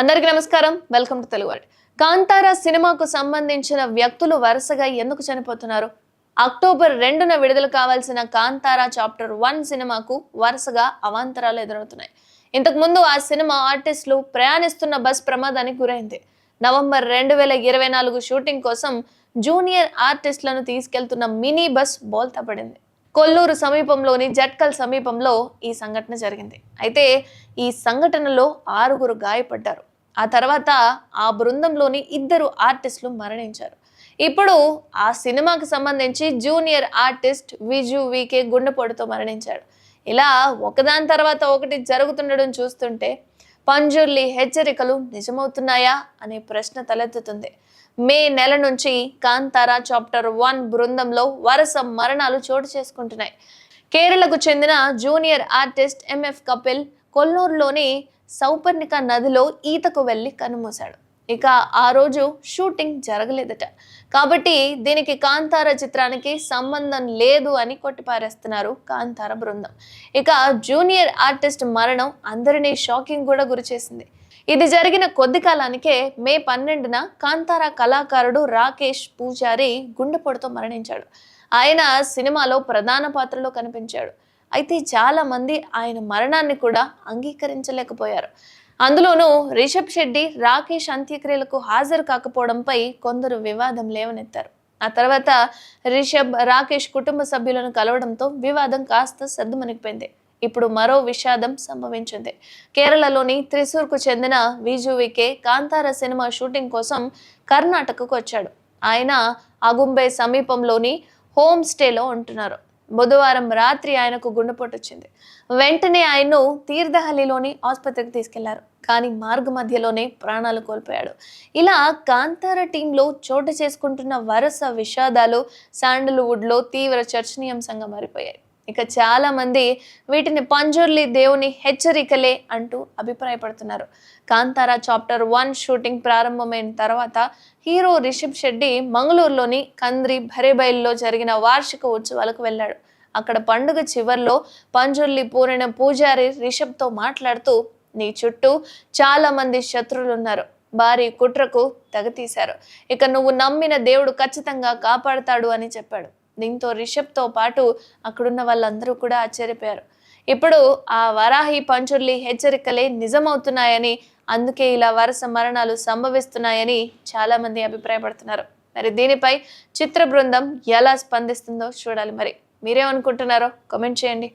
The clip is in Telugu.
అందరికీ నమస్కారం. Welcome to Telugu world. Kantara సినిమాకు సంబంధించిన వ్యక్తులు వరుసగా ఎందుకు చనిపోతున్నారు? అక్టోబర్ రెండున విడుదల కావాల్సిన కాంతారా చాప్టర్ వన్ సినిమాకు వరుసగా అవాంతరాలు ఎదురవుతున్నాయి. ఇంతకు ముందు ఆ సినిమా ఆర్టిస్టులు ప్రయాణిస్తున్న బస్ ప్రమాదానికి గురైంది. నవంబర్ రెండు వేల ఇరవై నాలుగు షూటింగ్ కోసం జూనియర్ ఆర్టిస్టులను తీసుకెళ్తున్న మినీ బస్ బోల్తా పడింది. కొల్లూరు సమీపంలోని జట్కల్ సమీపంలో ఈ సంఘటన జరిగింది. అయితే ఈ సంఘటనలో ఆరుగురు గాయపడ్డారు. ఆ తర్వాత ఆ బృందంలోని ఇద్దరు ఆర్టిస్టులు మరణించారు. ఇప్పుడు ఆ సినిమాకి సంబంధించి జూనియర్ ఆర్టిస్ట్ విజు వికే గుండెపోటుతో మరణించాడు. ఇలా ఒకదాని తర్వాత ఒకటి జరుగుతుండడం చూస్తుంటే పంజుర్లి హెచ్చరికలు నిజమవుతున్నాయా అనే ప్రశ్న తలెత్తుతుంది. మే నెల నుంచి కాంతారా చాప్టర్ వన్ బృందంలో వరుస మరణాలు చోటు చేసుకుంటున్నాయి. కేరళకు చెందిన జూనియర్ ఆర్టిస్ట్ ఎంఎఫ్ కపిల్ కొల్లూరులోని సౌపర్ణిక నదిలో ఈతకు వెళ్ళి కనుమూశాడు. ఇక ఆ రోజు షూటింగ్ జరగలేదట. కాబట్టి దీనికి కాంతార చిత్రానికి సంబంధం లేదు అని కొట్టిపారేస్తున్నారు కాంతార బృందం. ఇక జూనియర్ ఆర్టిస్ట్ మరణం అందరినీ షాకింగ్ కూడా గురిచేసింది ఇది జరిగిన కొద్ది కాలానికే మే పన్నెండున కాంతార కళాకారుడు రాకేష్ పూజారి గుండెపోటుతో మరణించాడు. ఆయన సినిమాలో ప్రధాన పాత్రలో కనిపించాడు. అయితే చాలామంది ఆయన మరణాన్ని కూడా అంగీకరించలేకపోయారు. అందులోనూ రిషబ్ శెట్టి రాకేష్ అంత్యక్రియలకు హాజరు కాకపోవడంపై కొందరు వివాదం లేవనెత్తారు. ఆ తర్వాత రిషబ్ రాకేష్ కుటుంబ సభ్యులను కలవడంతో వివాదం కాస్త సద్దుమణిగిపోయింది ఇప్పుడు మరో విషాదం సంభవించింది. కేరళలోని త్రిశూర్కు చెందిన విజువికే కాంతార సినిమా షూటింగ్ కోసం కర్ణాటకకు వచ్చాడు. ఆయన అగుంబే సమీపంలోని హోమ్ స్టేలో ఉంటున్నారు. బుధవారం రాత్రి ఆయనకు గుండెపోటు వచ్చింది వెంటనే ఆయన్ను తీర్థహల్లిలోని ఆసుపత్రికి తీసుకెళ్ళారు. కానీ మార్గ మధ్యలోనే ప్రాణాలు కోల్పోయాడు. ఇలా కాంతార టీంలో చోటు చేసుకుంటున్న వరుస విషాదాలు శాండల్వుడ్లో తీవ్ర చర్చనీయాంశంగా మారిపోయాయి. ఇక చాలామంది వీటిని పంజుర్లి దేవుని హెచ్చరికలే అంటూ అభిప్రాయపడుతున్నారు. కాంతారా చాప్టర్ వన్ షూటింగ్ ప్రారంభమైన తర్వాత హీరో రిషబ్ షెడ్డి మంగళూరులోని కంద్రి భరేబైల్లో జరిగిన వార్షిక ఉత్సవాలకు వెళ్ళాడు. అక్కడ పండుగ చివర్లో పంజుర్లి పూరిన పూజారి రిషబ్తో మాట్లాడుతూ నీ చుట్టూ చాలామంది శత్రులున్నారు. ఉన్నారు భారీ కుట్రకు తెగతీశారు ఇక నువ్వు నమ్మిన దేవుడు ఖచ్చితంగా కాపాడతాడు అని చెప్పాడు. దీంతో రిషబ్తో పాటు అక్కడున్న వాళ్ళందరూ కూడా ఆశ్చర్యపోయారు. ఇప్పుడు ఆ వరాహి పంచుర్లి హెచ్చరికలే నిజమవుతున్నాయని అందుకే ఇలా వరుస మరణాలు సంభవిస్తున్నాయని చాలామంది అభిప్రాయపడుతున్నారు. మరి దీనిపై చిత్ర బృందం ఎలా స్పందిస్తుందో చూడాలి మరి. మీరేమనుకుంటున్నారో కమెంట్ చేయండి.